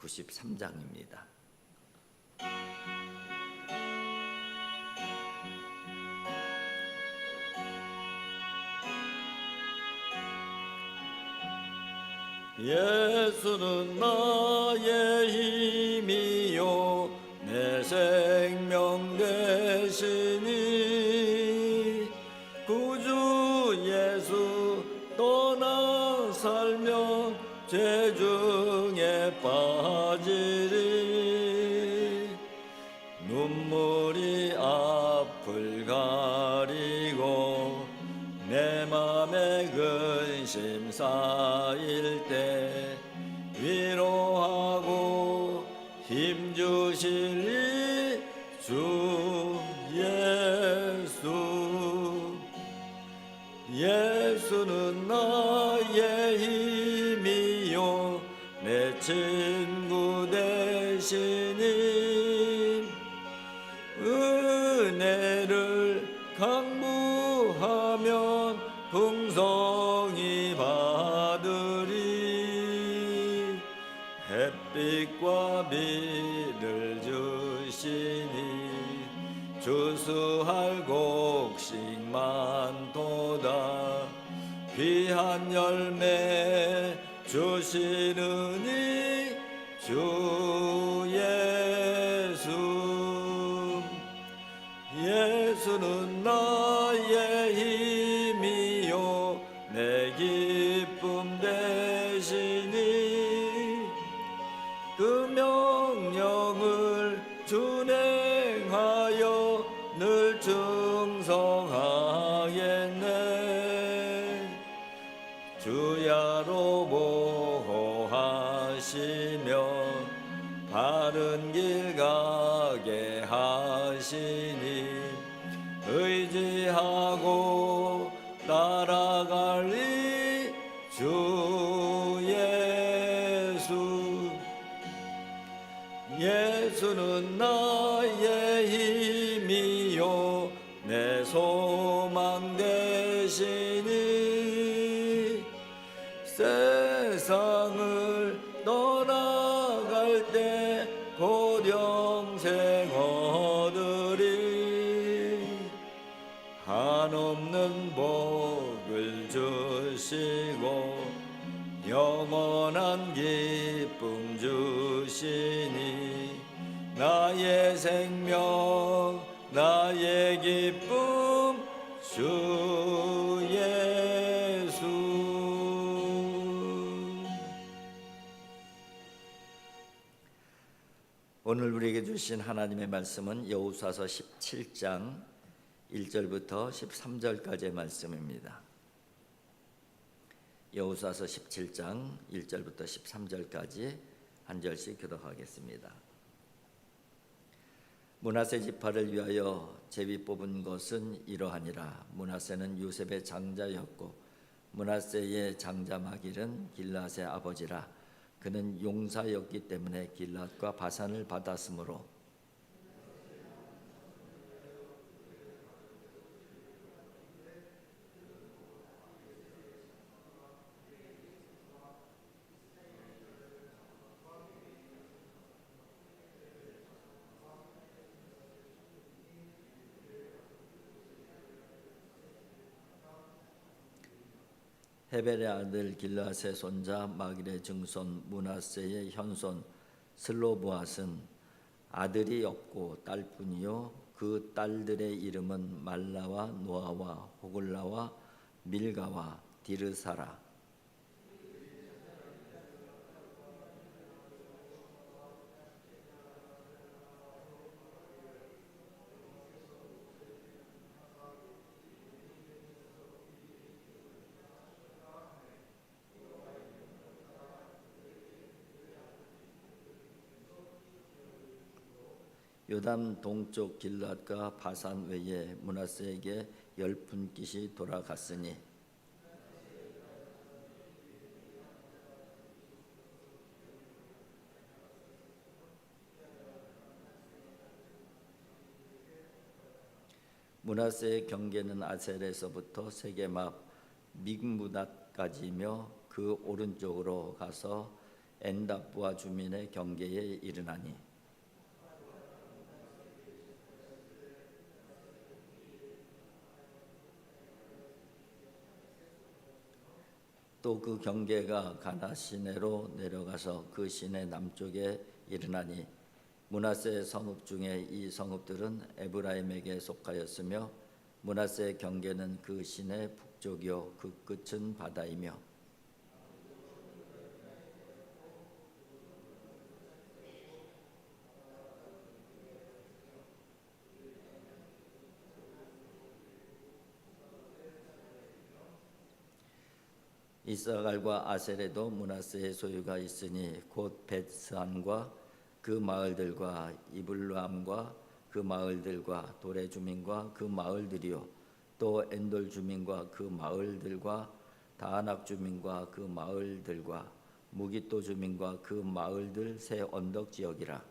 93장입니다. 예수는 나의 힘이요 내 생명 되시니 구주 예수 떠나 살면 죄 중에 빠지리. 눈물이 앞을 가리고 내 맘에 근심 쌓일 주시니 주수할 곡식만 도다 귀한 열매 주시느니 주 오늘 우리에게 주신 하나님의 말씀은 여호수아서 17장 1절부터 13절까지의 말씀입니다. 여호수아서 17장 1절부터 13절까지 한 절씩 교독하겠습니다. 문하세 지파를 위하여 제비 뽑은 것은 이러하니라 문하세는 요셉의 장자였고 문하세의 장자 마길은 길라의 아버지라 그는 용사였기 때문에 길랏과 바산을 받았으므로 헤벨의 아들 길라세 손자 마길의 증손 문하세의 현손 슬로보앗은 아들이 없고 딸뿐이요 그 딸들의 이름은 말라와 노아와 호글라와 밀가와 디르사라 요담 동쪽 길앗과 바산 외에 문하세에게 열 분깃이 돌아갔으니 문하세의 경계는 아셀에서부터 세게막 믹무닷까지며 그 오른쪽으로 가서 엔다부와 주민의 경계에 이르나니 또 그 경계가 가나 시내로 내려가서 그 시내 남쪽에 이르나니 문하세 성읍 중에 이 성읍들은 에브라임에게 속하였으며 문하세 경계는 그 시내 북쪽이요 그 끝은 바다이며 이사갈과 아셀에도 문하세의 소유가 있으니 곧 벳산과 그 마을들과 이블람과 그 마을들과 도레 주민과 그 마을들이요. 또 엔돌 주민과 그 마을들과 다낙 주민과 그 마을들과 무기또 주민과 그 마을들 새 언덕 지역이라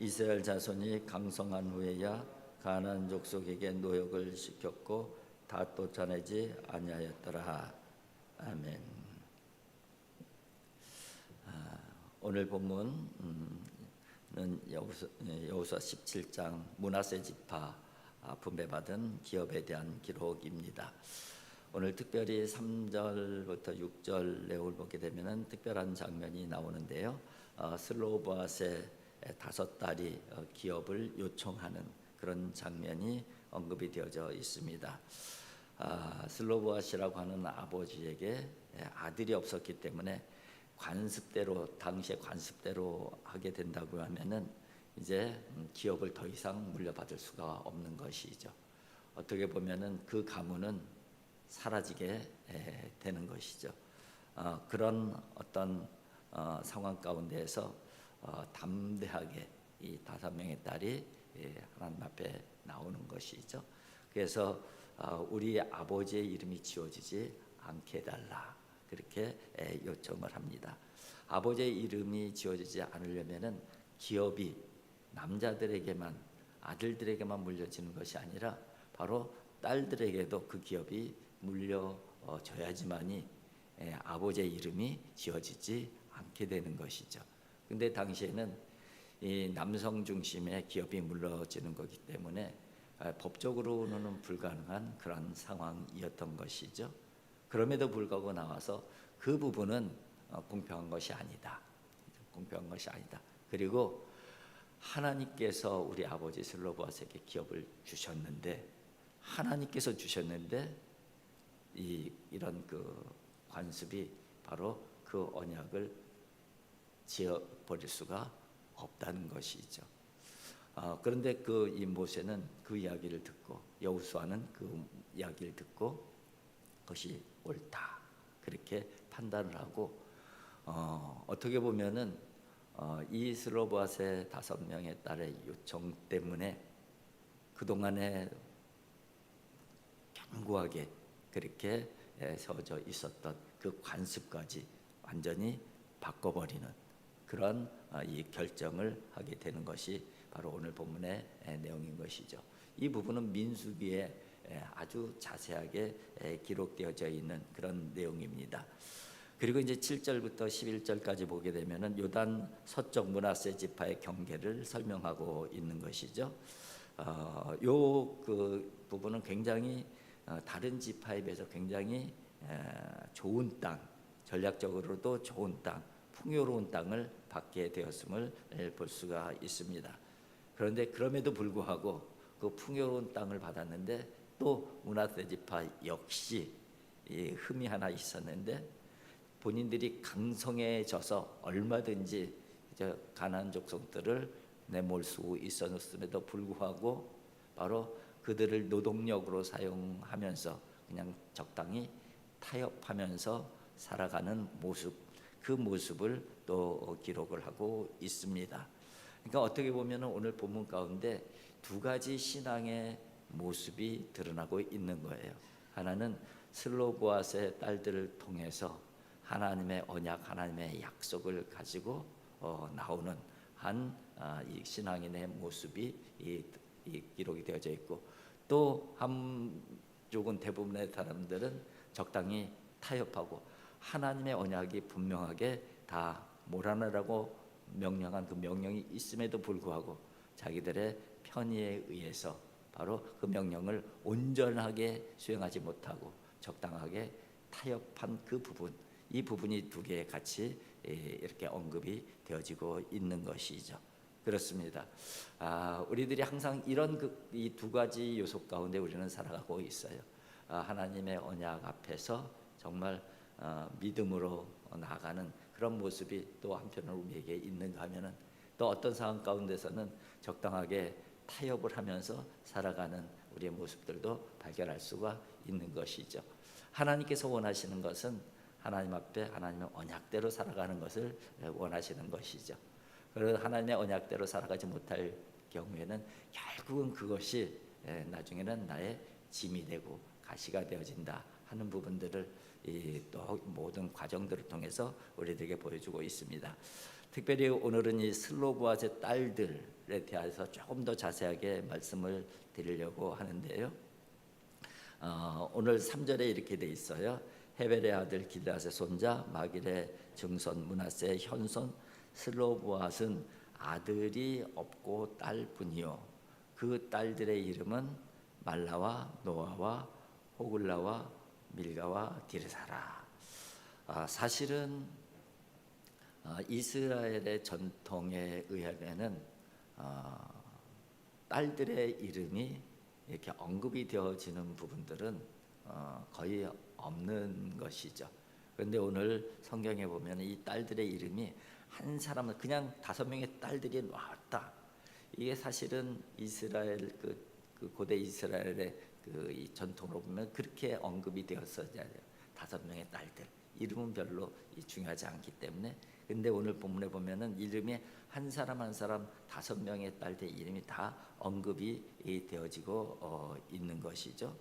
이스라엘 자손이 강성한 후에야 가나안 족속에게 노역을 시켰고 다 쫓아내지 아니하였더라. 아멘. 아, 오늘 본문은 여호수, 여호수아 17장 문하세 지파 아, 분배받은 기업에 대한 기록입니다. 오늘 특별히 3절부터 6절 내용을 보게 되면 특별한 장면이 나오는데요. 어, 슬로바스의 다섯 딸이 어, 기업을 요청하는 그런 장면이 언급이 되어져 있습니다. 아, 슬로보아시라고 하는 아버지에게 예, 아들이 없었기 때문에 관습대로 당시의 관습대로 하게 된다고 하면은 이제 음, 기업을 더 이상 물려받을 수가 없는 것이죠. 어떻게 보면은 그 가문은 사라지게 예, 되는 것이죠. 어, 그런 어떤 어, 상황 가운데에서 어, 담대하게 이 다섯 명의 딸이 예, 하나님 앞에 나오는 것이죠. 그래서 어, 우리 아버지의 이름이 지워지지 않게 해달라 그렇게 예, 요청을 합니다. 아버지의 이름이 지워지지 않으려면은 기업이 남자들에게만 아들들에게만 물려지는 것이 아니라 바로 딸들에게도 그 기업이 물려져야지만이 예, 아버지의 이름이 지어지지 않게 되는 것이죠. 근데 당시에는 이 남성 중심의 기업이 물러지는 거기 때문에 아, 법적으로는 불가능한 그런 상황이었던 것이죠. 그럼에도 불구하고 나와서 그 부분은 어, 공평한 것이 아니다. 공평한 것이 아니다. 그리고 하나님께서 우리 아버지 슬로보아스에게 기업을 주셨는데 하나님께서 주셨는데 이 이런 그 관습이 바로 그 언약을 지어 버릴 수가 없다는 것이죠. 어, 그런데 그 이 모세는 그 이야기를 듣고 여우수아는 그 이야기를 듣고 그것이 옳다 그렇게 판단을 하고 어, 어떻게 보면은 어, 이 슬로바스의 다섯 명의 딸의 요청 때문에 그 동안에 견고하게 그렇게 세워져 있었던 그 관습까지 완전히 바꿔버리는 그런 어, 이 결정을 하게 되는 것이 바로 오늘 본문의 내용인 것이죠. 이 부분은 민수기에 아주 자세하게 기록되어져 있는 그런 내용입니다. 그리고 이제 7절부터 11절까지 보게 되면은 요단 서쪽 문하세 지파의 경계를 설명하고 있는 것이죠. 어, 요그 부분은 굉장히 어, 다른 지파에 비해서 굉장히 에, 좋은 땅, 전략적으로도 좋은 땅, 풍요로운 땅을 받게 되었음을 에, 볼 수가 있습니다. 그런데 그럼에도 불구하고 그 풍요로운 땅을 받았는데 또 문하세 지파 역시 이 흠이 하나 있었는데 본인들이 강성해져서 얼마든지 가나안 족속들을 내몰 수 있었음에도 불구하고 바로 그들을 노동력으로 사용하면서 그냥 적당히 타협하면서 살아가는 모습 그 모습을 또 기록을 하고 있습니다. 그러니까 어떻게 보면 오늘 본문 가운데 두 가지 신앙의 모습이 드러나고 있는 거예요. 하나는 슬로보아스의 딸들을 통해서 하나님의 언약, 하나님의 약속을 가지고 어, 나오는 한 아, 이 신앙인의 모습이 이, 이 기록이 되어져 있고 또 한쪽은 대부분의 사람들은 적당히 타협하고 하나님의 언약이 분명하게 다 몰아내라고 명령한 그 명령이 있음에도 불구하고 자기들의 편의에 의해서 바로 그 명령을 온전하게 수행하지 못하고 적당하게 타협한 그 부분 이 부분이 두 개 같이 예, 이렇게 언급이 되어지고 있는 것이죠. 그렇습니다. 아, 우리들이 항상 이런 그, 이 두 가지 요소 가운데 우리는 살아가고 있어요. 아, 하나님의 언약 앞에서 정말 어, 믿음으로 나아가는 그런 모습이 또 한편으로 우리에게 있는가 하면은 또 어떤 상황 가운데서는 적당하게 타협을 하면서 살아가는 우리의 모습들도 발견할 수가 있는 것이죠. 하나님께서 원하시는 것은 하나님 앞에 하나님의 언약대로 살아가는 것을 원하시는 것이죠. 그래서 하나님의 언약대로 살아가지 못할 경우에는 결국은 그것이 예, 나중에는 나의 짐이 되고 가시가 되어진다 하는 부분들을 이 또 모든 과정들을 통해서 우리들에게 보여주고 있습니다. 특별히 오늘은 이 슬로브아의 딸들에 대해서 조금 더 자세하게 말씀을 드리려고 하는데요. 어, 오늘 3절에 이렇게 돼 있어요. 헤벨의 아들 길라스의 손자 마길의 증손 문하세의 현손 슬로보앗은 아들이 없고 딸뿐이요 그 딸들의 이름은 말라와 노아와 호글라와 밀가와 디르사라. 아, 사실은 아, 이스라엘의 전통에 의하면은 아, 딸들의 이름이 이렇게 언급이 되어지는 부분들은 어, 거의 없는 것이죠. 그런데 오늘 성경에 보면 이 딸들의 이름이 한 사람은 그냥 다섯 명의 딸들이 나왔다. 이게 사실은 이스라엘 그, 그 고대 이스라엘의 그 이 전통으로 보면 그렇게 언급이 되었어야 돼요. 다섯 명의 딸들 이름은 별로 중요하지 않기 때문에 근데 오늘 본문에 보면은 이름이 한 사람 한 사람 다섯 명의 딸들 이름이 다 언급이 되어지고 어, 있는 것이죠.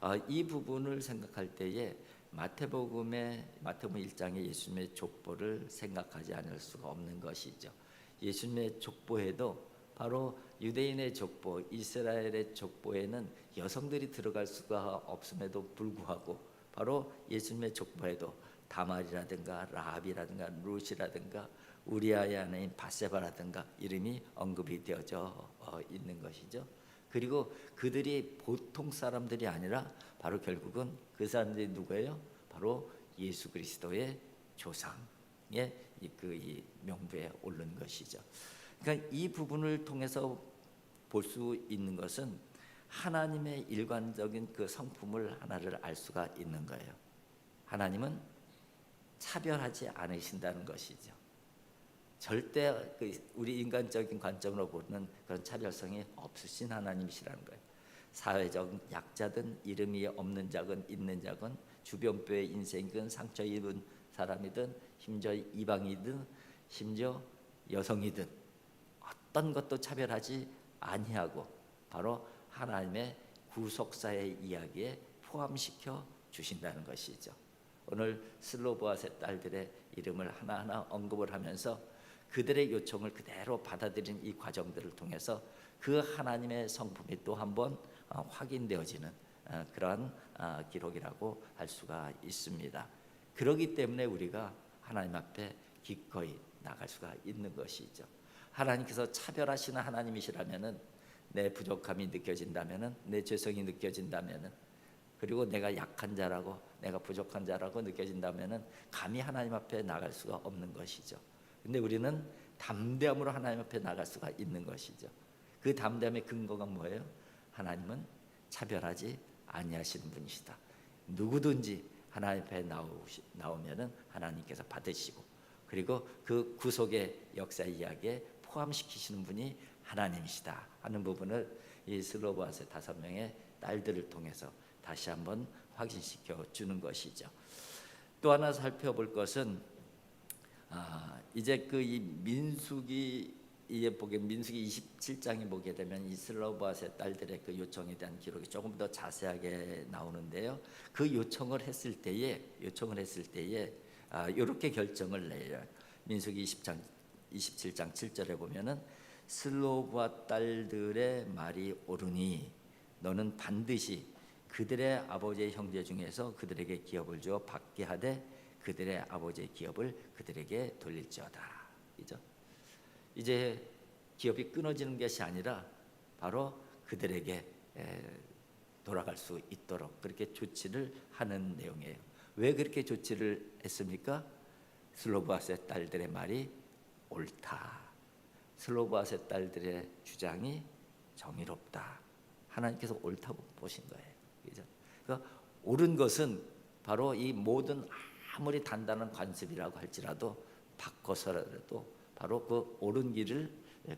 어, 이 부분을 생각할 때에 마태복음의 마태복음 1장의 예수님의 족보를 생각하지 않을 수가 없는 것이죠. 예수님의 족보에도 바로 유대인의 족보, 이스라엘의 족보에는 여성들이 들어갈 수가 없음에도 불구하고 바로 예수님의 족보에도 다말이라든가 라합이라든가 룻이라든가 우리아의 아내인 바세바라든가 이름이 언급이 되어져 어, 있는 것이죠. 그리고 그들이 보통 사람들이 아니라 바로 결국은 그 사람들이 누구예요? 바로 예수 그리스도의 조상의 그 명부에 오른 것이죠. 그러니까 이 부분을 통해서 볼 수 있는 것은 하나님의 일관적인 그 성품을 하나를 알 수가 있는 거예요. 하나님은 차별하지 않으신다는 것이죠. 절대 그 우리 인간적인 관점으로 보는 그런 차별성이 없으신 하나님이시라는 거예요. 사회적 약자든 이름이 없는 자건 있는 자건 주변뼈의 인생이든 상처 입은 사람이든 심지어 이방이든 심지어 여성이든 어떤 것도 차별하지 아니하고 바로 하나님의 구속사의 이야기에 포함시켜 주신다는 것이죠. 오늘 슬로보아의 딸들의 이름을 하나하나 언급을 하면서 그들의 요청을 그대로 받아들인 이 과정들을 통해서 그 하나님의 성품이 또 한번 어, 확인되어지는 어, 그러한 어, 기록이라고 할 수가 있습니다. 그러기 때문에 우리가 하나님 앞에 기꺼이 나갈 수가 있는 것이죠. 하나님께서 차별하시는 하나님이시라면은 내 부족함이 느껴진다면은 내 죄성이 느껴진다면은 그리고 내가 약한 자라고 내가 부족한 자라고 느껴진다면은 감히 하나님 앞에 나갈 수가 없는 것이죠. 근데 우리는 담대함으로 하나님 앞에 나갈 수가 있는 것이죠. 그 담대함의 근거가 뭐예요? 하나님은 차별하지 아니하시는 분이시다. 누구든지 하나님 앞에 나오시, 나오면은 하나님께서 받으시고 그리고 그 구속의 역사 이야기에 포함시키시는 분이 하나님이시다 하는 부분을 이 슬로바스의 다섯 명의 딸들을 통해서 다시 한번 확인시켜 주는 것이죠. 또 하나 살펴볼 것은 아, 이제 그 이 민수기 이에 보게 민수기 27장에 보게 되면 이슬로바스의 딸들의 그 요청에 대한 기록이 조금 더 자세하게 나오는데요. 그 요청을 했을 때에 요청을 했을 때에 아, 이렇게 결정을 내요. 민수기 20장 27장 7절에 보면은 슬로브와 딸들의 말이 옳으니 너는 반드시 그들의 아버지의 형제 중에서 그들에게 기업을 주어 받게 하되 그들의 아버지의 기업을 그들에게 돌릴지어다. 이죠. 이제 기업이 끊어지는 것이 아니라 바로 그들에게 에, 돌아갈 수 있도록 그렇게 조치를 하는 내용이에요. 왜 그렇게 조치를 했습니까? 슬로바스의 딸들의 말이 옳다. 슬로바스의 딸들의 주장이 정의롭다. 하나님께서 옳다고 보신 거예요. 그죠? 그러니까 옳은 것은 바로 이 모든 아무리 단단한 관습이라고 할지라도 바꿔서라도 바로 그 옳은 길을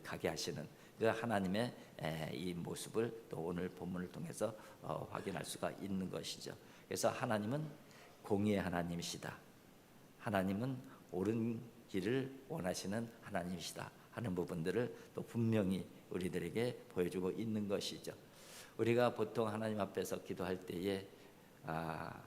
가게 하시는 그 하나님의 이 모습을 또 오늘 본문을 통해서 어, 확인할 수가 있는 것이죠. 그래서 하나님은 공의의 하나님이시다. 하나님은 옳은 길을 원하시는 하나님이시다 하는 부분들을 또 분명히 우리들에게 보여주고 있는 것이죠. 우리가 보통 하나님 앞에서 기도할 때에 아,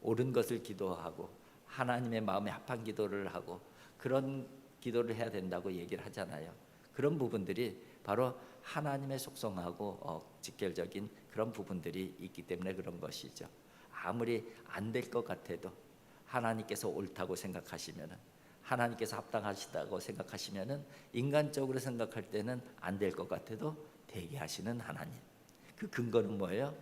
옳은 것을 기도하고 하나님의 마음에 합한 기도를 하고 그런 기도를 해야 된다고 얘기를 하잖아요. 그런 부분들이 바로 하나님의 속성하고 어, 직결적인 그런 부분들이 있기 때문에 그런 것이죠. 아무리 안 될 것 같아도 하나님께서 옳다고 생각하시면은 하나님께서 합당하시다고 생각하시면은 인간적으로 생각할 때는 안 될 것 같아도 되게 하시는 하나님. 그 근거는 뭐예요?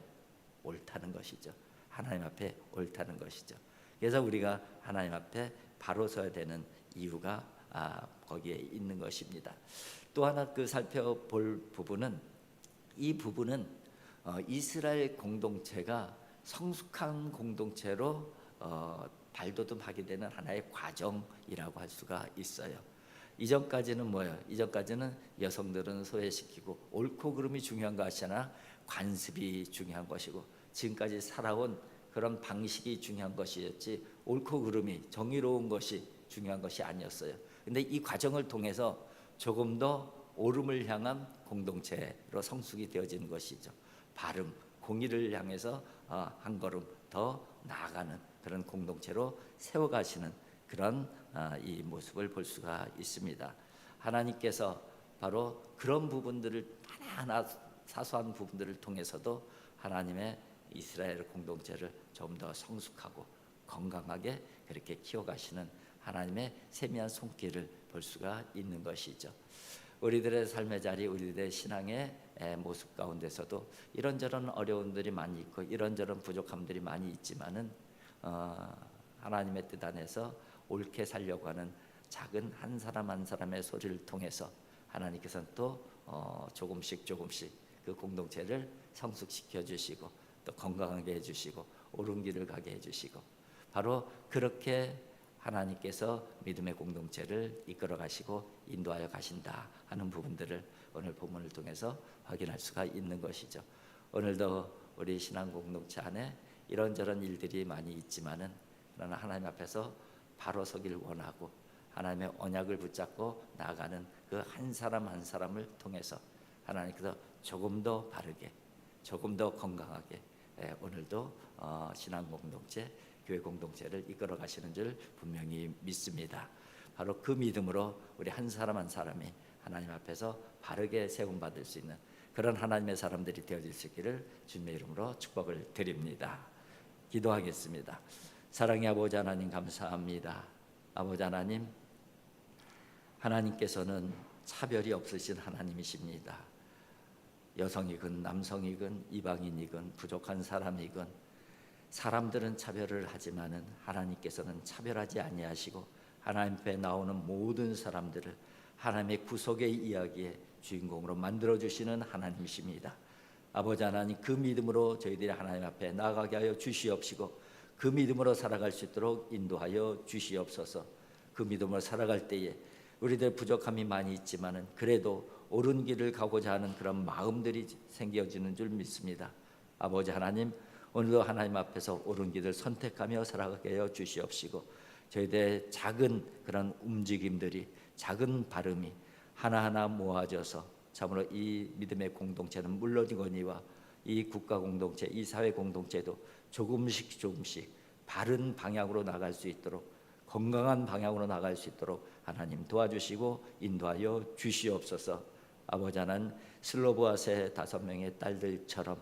옳다는 것이죠. 하나님 앞에 옳다는 것이죠. 그래서 우리가 하나님 앞에 바로 서야 되는 이유가 아, 거기에 있는 것입니다. 또 하나 그 살펴볼 부분은 이 부분은 어, 이스라엘 공동체가 성숙한 공동체로 어, 발돋움하게 되는 하나의 과정이라고 할 수가 있어요. 이전까지는 뭐예요? 이전까지는 여성들은 소외시키고 옳고 그름이 중요한 것이 아니라 관습이 중요한 것이고 지금까지 살아온 그런 방식이 중요한 것이었지 옳고 그름이 정의로운 것이 중요한 것이 아니었어요. 근데 이 과정을 통해서 조금 더 옳음을 향한 공동체로 성숙이 되어지는 것이죠. 바름, 공의를 향해서 어, 한 걸음 더 나아가는 그런 공동체로 세워가시는 그런 어, 이 모습을 볼 수가 있습니다. 하나님께서 바로 그런 부분들을 하나하나 사소한 부분들을 통해서도 하나님의 이스라엘 공동체를 좀 더 성숙하고 건강하게 그렇게 키워가시는 하나님의 세미한 손길을 볼 수가 있는 것이죠. 우리들의 삶의 자리, 우리들의 신앙의 모습 가운데서도 이런저런 어려움들이 많이 있고 이런저런 부족함들이 많이 있지만은 어, 하나님의 뜻 안에서 옳게 살려고 하는 작은 한 사람 한 사람의 소리를 통해서 하나님께서는 또 어, 조금씩 조금씩 그 공동체를 성숙시켜 주시고 또 건강하게 해주시고 옳은 길을 가게 해주시고 바로 그렇게 하나님께서 믿음의 공동체를 이끌어 가시고 인도하여 가신다 하는 부분들을 오늘 본문을 통해서 확인할 수가 있는 것이죠. 오늘도 우리 신앙 공동체 안에 이런저런 일들이 많이 있지만은 그러나 하나님 앞에서 바로 서길 원하고 하나님의 언약을 붙잡고 나아가는 그 한 사람 한 사람을 통해서 하나님께서 조금 더 바르게 조금 더 건강하게 예, 오늘도 어, 신앙 공동체 교회 공동체를 이끌어 가시는 줄 분명히 믿습니다. 바로 그 믿음으로 우리 한 사람 한 사람이 하나님 앞에서 바르게 세움 받을 수 있는 그런 하나님의 사람들이 되어질 수 있기를 주님의 이름으로 축복을 드립니다. 기도하겠습니다. 사랑의 아버지 하나님 감사합니다. 아버지 하나님 하나님께서는 차별이 없으신 하나님이십니다. 여성이건 남성이건 이방인이건 부족한 사람이건 사람들은 차별을 하지만은 하나님께서는 차별하지 아니하시고 하나님 앞에 나오는 모든 사람들을 하나님의 구속의 이야기의 주인공으로 만들어 주시는 하나님이십니다. 아버지 하나님 그 믿음으로 저희들이 하나님 앞에 나아가게 하여 주시옵시고 그 믿음으로 살아갈 수 있도록 인도하여 주시옵소서. 그 믿음으로 살아갈 때에 우리들 부족함이 많이 있지만은 그래도 옳은 길을 가고자 하는 그런 마음들이 생겨지는 줄 믿습니다. 아버지 하나님 오늘도 하나님 앞에서 옳은 길을 선택하며 살아가게 하여 주시옵시고 저희들의 작은 그런 움직임들이 작은 발음이 하나하나 모아져서 참으로 이 믿음의 공동체는 물론이거니와 이 국가 공동체, 이 사회 공동체도 조금씩 조금씩 바른 방향으로 나갈 수 있도록 건강한 방향으로 나갈 수 있도록 하나님 도와주시고 인도하여 주시옵소서. 아버지 하나님 슬로보아세 다섯 명의 딸들처럼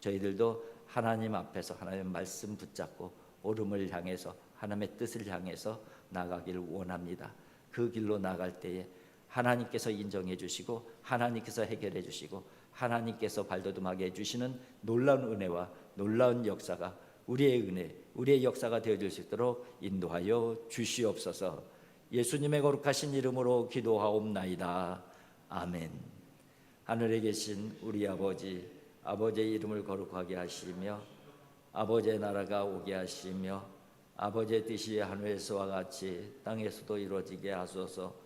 저희들도 하나님 앞에서 하나님의 말씀 붙잡고 오름을 향해서 하나님의 뜻을 향해서 나가기를 원합니다. 그 길로 나갈 때에 하나님께서 인정해 주시고 하나님께서 해결해 주시고 하나님께서 발돋움하게 해 주시는 놀라운 은혜와 놀라운 역사가 우리의 은혜, 우리의 역사가 되어 질 수 있도록 인도하여 주시옵소서. 예수님의 거룩하신 이름으로 기도하옵나이다. 아멘. 하늘에 계신 우리 아버지, 아버지의 이름을 거룩하게 하시며 아버지의 나라가 오게 하시며 아버지의 뜻이 하늘에서와 같이 땅에서도 이루어지게 하소서.